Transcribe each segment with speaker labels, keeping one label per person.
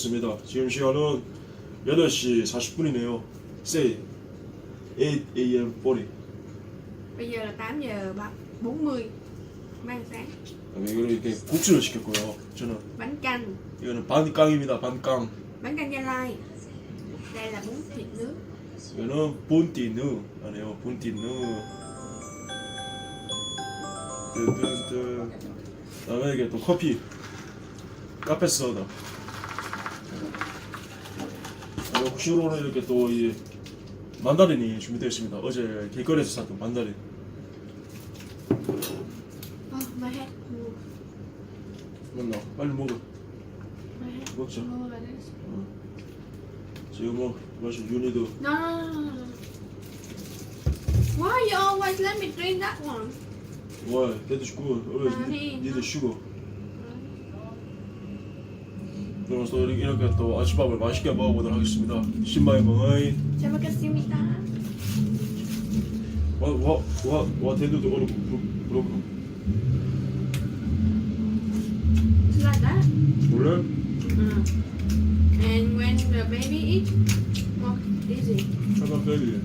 Speaker 1: 했습니다. 지금 시간은 8시 40분이네요. Say 8 a.m. 40.
Speaker 2: Bây giờ là 8 giờ ba- 40 Mang sáng
Speaker 1: 이거는 이렇게 국수를 시켰고요. 저는
Speaker 2: Bánh canh
Speaker 1: 이거는 반깡입니다. 반깡.
Speaker 2: Bánh canh gia lai Đây là bún thịt nước
Speaker 1: 이거는 본띠누 아니에요. 본띠누. 뜬뜬뜬. 그다음에 이게 또 커피. 카페 소다. 혹시로는 이렇게 또 이 만다린이 준비되어 있습니다. 어제 길거리에서 샀던 만다린.
Speaker 2: Hát mua
Speaker 1: 맞나? 빨리 먹어.
Speaker 2: Hát
Speaker 1: 먹자.
Speaker 2: mua là this
Speaker 1: 지금 뭐 마시 유니도
Speaker 2: No, no, no, no. Why you always let me drink that one?
Speaker 1: 와, 걔도 슈거. always
Speaker 2: 아니.
Speaker 1: need sugar. 또 이렇게, 또 아침밥을 맛있게 먹어보도록 하겠습니다. 신마이 멍이.
Speaker 2: Các simita
Speaker 1: 와, 와, 와, 와, 대도도 어렵고, 부럽, 부럽고.
Speaker 2: That
Speaker 1: 원래?
Speaker 2: uh. And when the baby eats Well, easy
Speaker 1: 잠깐 빼기.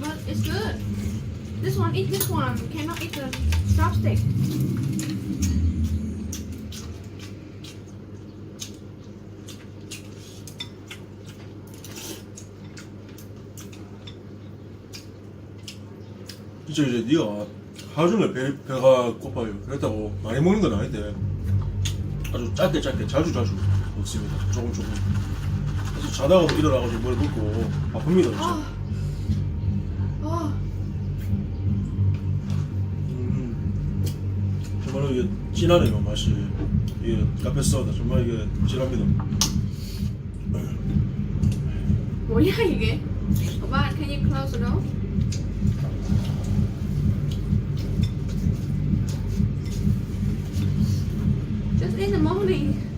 Speaker 2: But it's good This one eat this one Cannot eat the chopstick
Speaker 1: 진짜 이제 네가 하루 종일 배, 배가 고파요. 그랬다고 많이 먹는 건 아닌데 아주 짧게 짧게 자주 자주 먹습니다. 조금 조금. 그래서 자다가도 일어나가지고 뭘 먹고 아픕니다 진짜.
Speaker 2: Oh Oh
Speaker 1: 음, 정말 이게 진하네요 맛이. 이게 카페 소다 정말 이게 진합니다.
Speaker 2: 뭐야 이게? 오빠, can you close the door? In the morning.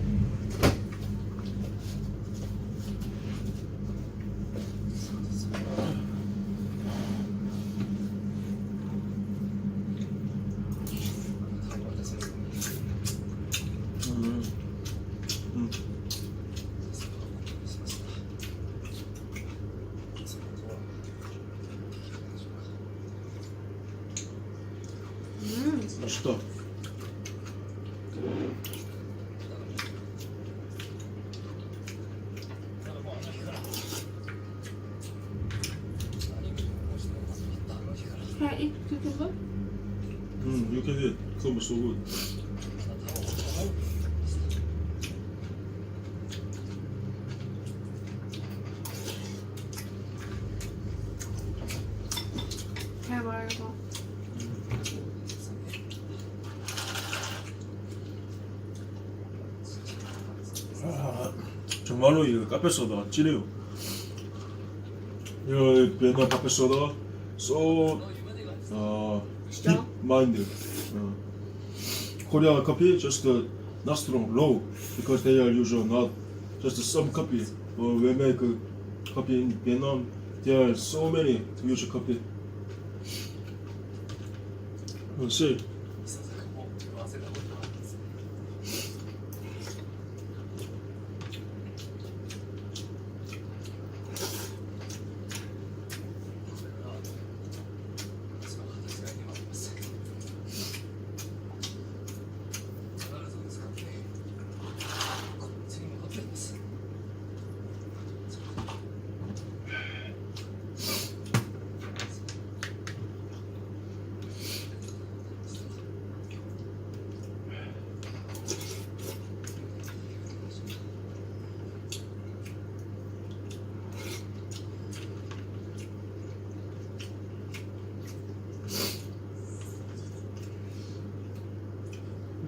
Speaker 2: I eat cucumber?
Speaker 1: 음, you can eat. 그거 so good.
Speaker 2: 잘 말고.
Speaker 1: 아, 정말로 이 카페 소다 찐해요. 이 베트남 카페 소다 so uh, deep minded. Uh, Korea coffee just uh, not strong, low because they are usually not just some coffee. Uh, we make uh, coffee in Vietnam. There are so many use coffee. Uh, see.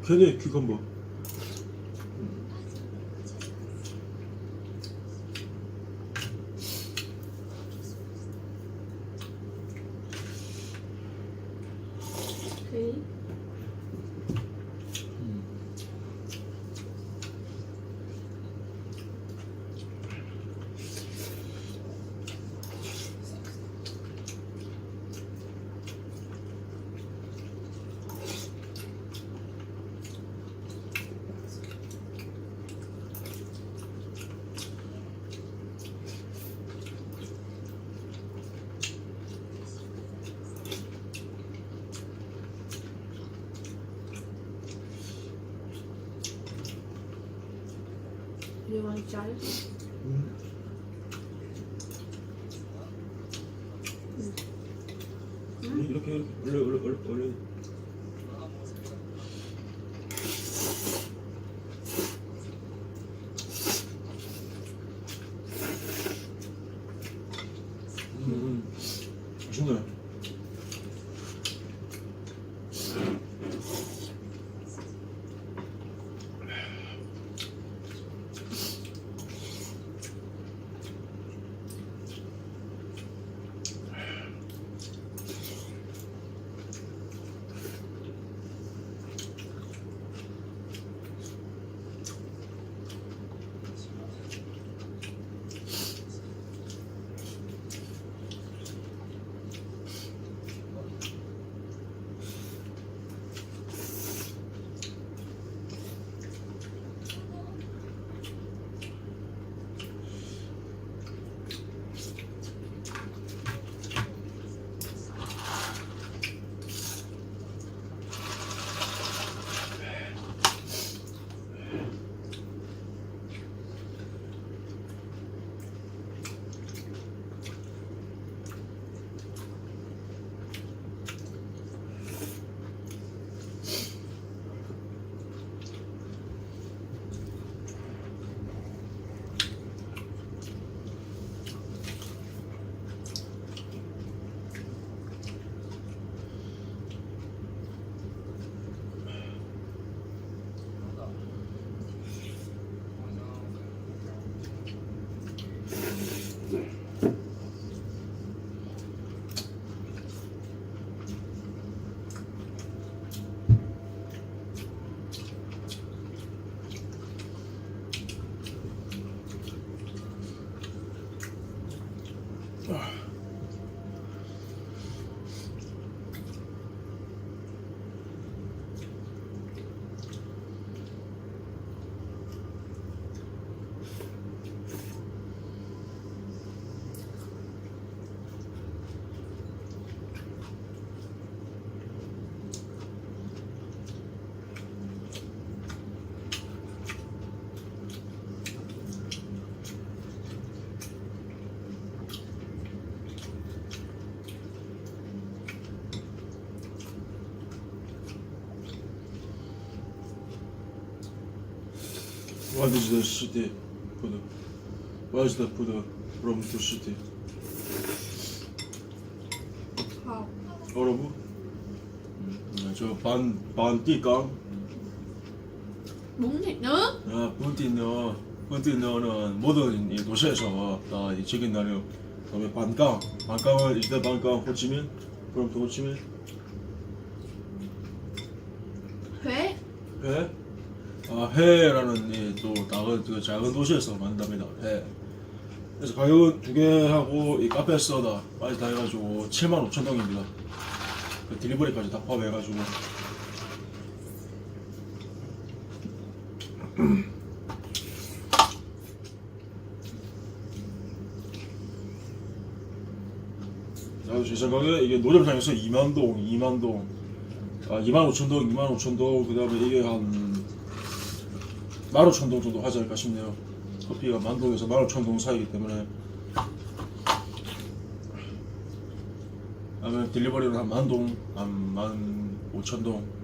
Speaker 1: 괜히 큐컴버.
Speaker 2: Want to try it?
Speaker 1: 이렇게 이렇게 원래 원래 원래 원래 Oh. What is the city food? What is the food from the city?
Speaker 2: How?
Speaker 1: 어러부? 저반 반띠깡
Speaker 2: Bún thịt nướng.
Speaker 1: 아, 본띠너 본띠너는 모든 이 도시에서 다이 지킨 나요. 그다음에 반깡 반깡은 이제 반깡 호치민 그럼 또 호치민
Speaker 2: Huế.
Speaker 1: 회? 아 회라는 이 또 작은 그 작은 도시에서 만든답니다. 회. 그래서 가격은 두 개 하고 이 카페 소다 까지 다 해가지고 7만 5천 동입니다. 그 딜리버리까지 다 포함해가지고 아, 제 생각에 이게 노점상에서 2만 동, 2만 동, 아 2만 5천 동, 2만 5천 동, 그 다음에 이게 한 1만 5천 동 정도 하지 않을까 싶네요. 커피가 만 동에서 1만 5천 동 사이기 때문에. 그다음에 딜리버리는 한만 동, 한만 5천 동.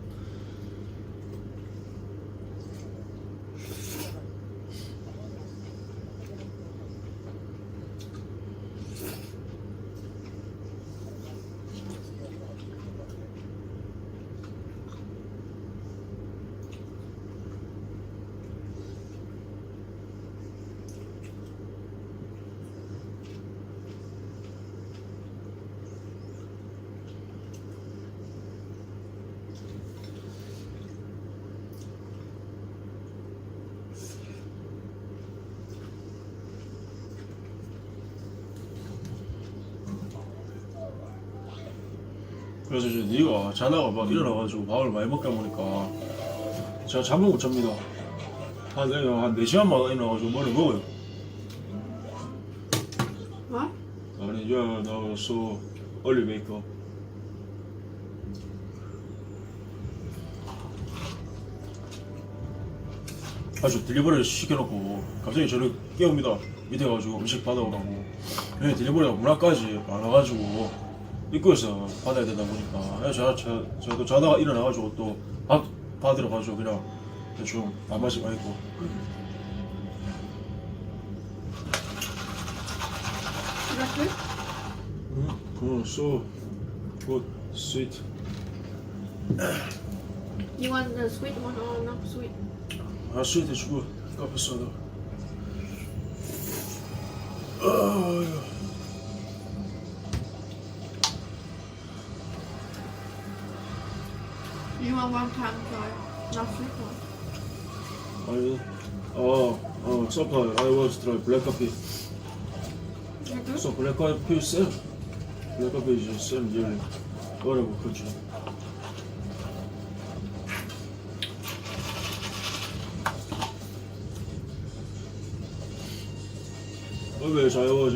Speaker 1: 그래서 이제 네가 자다가 막 일어나가지고 밥을 많이 먹다 보니까 제가 잠을 못 잡니다. 한, 내가 한 4시간마다 일어나가지고 뭐를 먹어요.
Speaker 2: What?
Speaker 1: 아니, you're now so early wake up. 아주 딜리버리를 시켜놓고 갑자기 저를 깨웁니다. 밑에 가지고 음식 받아오라고. 네, 딜리버리가 문화까지 많아가지고 입구에서 받아야 되다 보니까 저, 저, 저도 자다가 일어나가지고 또밥 받으러 가지고 그냥 대충
Speaker 2: Is that good?
Speaker 1: 음, 어, so good, sweet.
Speaker 2: You want the sweet one or not sweet?
Speaker 1: 아, 스윗 해주고 카페 소다. 아,
Speaker 2: You want one time try, not
Speaker 1: frequent. I, oh, oh, sometimes I always try black coffee. So black coffee is same. Black coffee is the same yearly. Whatever country. Always I always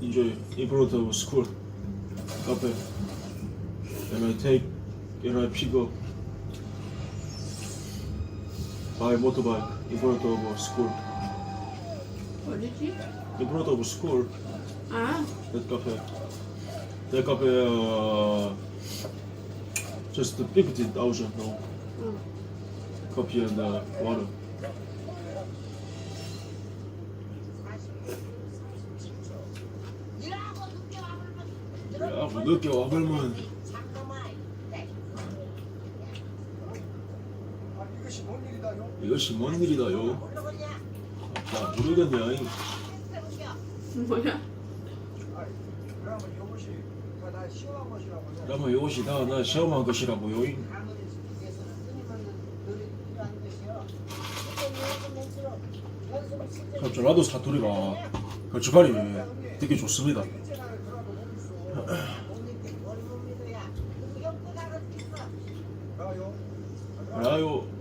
Speaker 1: enjoy in front of school, cafe, and I take, and I pick up by motorbike in front of a school.
Speaker 2: What did you?
Speaker 1: In front of a school. Uh-huh.
Speaker 2: Ah.
Speaker 1: That cafe. That cafe uh, just empty ocean now.
Speaker 2: Mm.
Speaker 1: Coffee and uh, water. Yeah, look at Obermann.
Speaker 3: 이것이 뭔 일이다요?
Speaker 1: 자, 모르겠네.
Speaker 2: 뭐야?
Speaker 3: 그러면 이것이 다나 시원한 것이라고요.
Speaker 1: 그러면 이것이 다 나 시험한 것이라고요. 그럼 전라도 사투리가 걸쭉하니 되게 좋습니다. 알아요.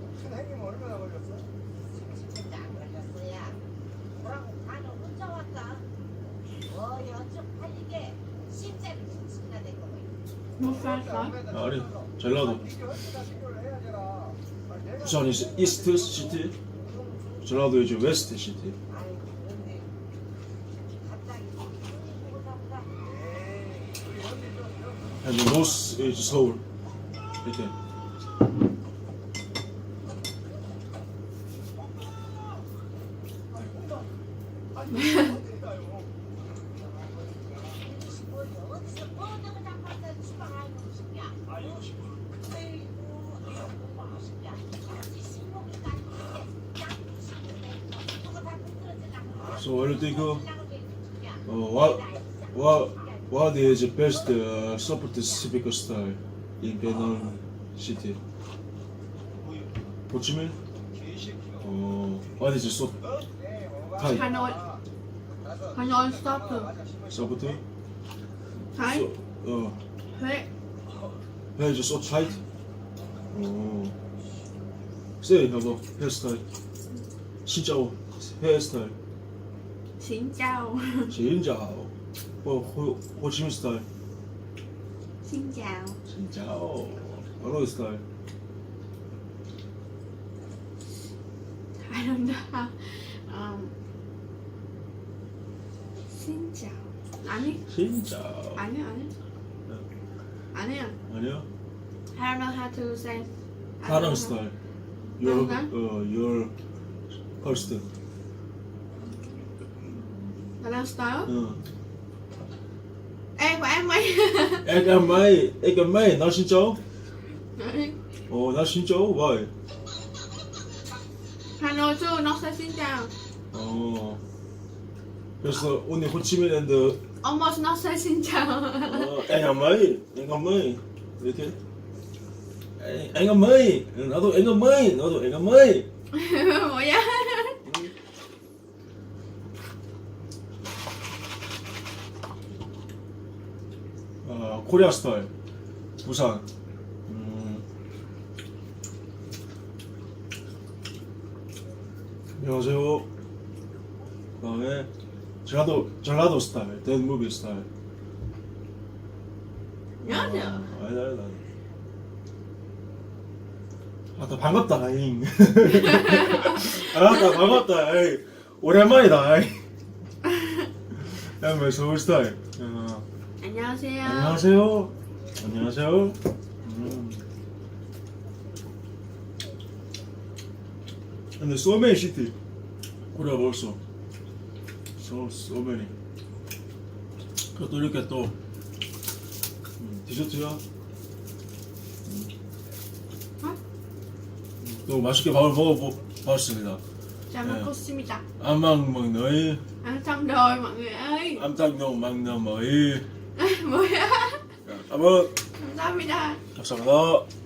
Speaker 2: One?
Speaker 1: 아니, 전라도. 부산이 이스트 시티, 전라도 이제 웨스트 시티. And the north is 서울. 이렇게. So what do you think? Uh, what what what is the best uh, support civic style in Vietnam city? 호치민? 어, what is so tight?
Speaker 2: Hanoi. Hanoi stop to.
Speaker 1: Support?
Speaker 2: Thái.
Speaker 1: So, uh,
Speaker 2: Huế.
Speaker 1: hair is so tight. 어, say another hairstyle. 진짜 hairstyle.
Speaker 2: Xin chào.
Speaker 1: 진짜 뭐 호, 호치민 스타일.
Speaker 2: Chào.
Speaker 1: 진짜 어느 스타일.
Speaker 2: I don't know how. Um, xin chào. 아니,
Speaker 1: 진짜
Speaker 2: 아니야, 아니야. 아니야.
Speaker 1: 아니야?
Speaker 2: I don't know how to say. I don't
Speaker 1: 다른
Speaker 2: know.
Speaker 1: 스타일.
Speaker 2: 다른
Speaker 1: 어 your first.
Speaker 2: 다른?
Speaker 1: 어.
Speaker 2: Ê, của em mày.
Speaker 1: 애가 마이 애가 마이 나 진짜?
Speaker 2: A니,
Speaker 1: 어나 진짜? Why?
Speaker 2: Hanoi too, nó say xin chào.
Speaker 1: 어. 그래서 오늘 호치민 앤드
Speaker 2: Almost nó say xin chào.
Speaker 1: 어, 애가 마이 애가 마이 이렇게. 애- 애가 마이 나도 애가 마이 나도 애가 마이.
Speaker 2: 뭐야?
Speaker 1: 어, 코리아 스타일. 부산. 음. 안녕하세요. 그다음에 전라도 전라도 스타일 댄무비 스타일.
Speaker 2: 안녕하세요.
Speaker 1: 어, 아니다 아니다. 아더 반갑다 잉. 아나 반갑다 에이 오랜만이다 에이 양말 서울 스타일. 어.
Speaker 2: 안녕하세요.
Speaker 1: 안녕하세요 안녕하세요 음. 근데 소맨 시티 코리아 벌써 소 소맨이 또 이렇게 또 음, 디저트야
Speaker 2: 어?
Speaker 1: 또 맛있게 밥을 먹어봤습니다
Speaker 2: mừng
Speaker 1: nơi
Speaker 2: Ăn xong rồi mọi người ơi.
Speaker 1: ăn tăng cảm ơn
Speaker 2: Samida.
Speaker 1: 감사합니다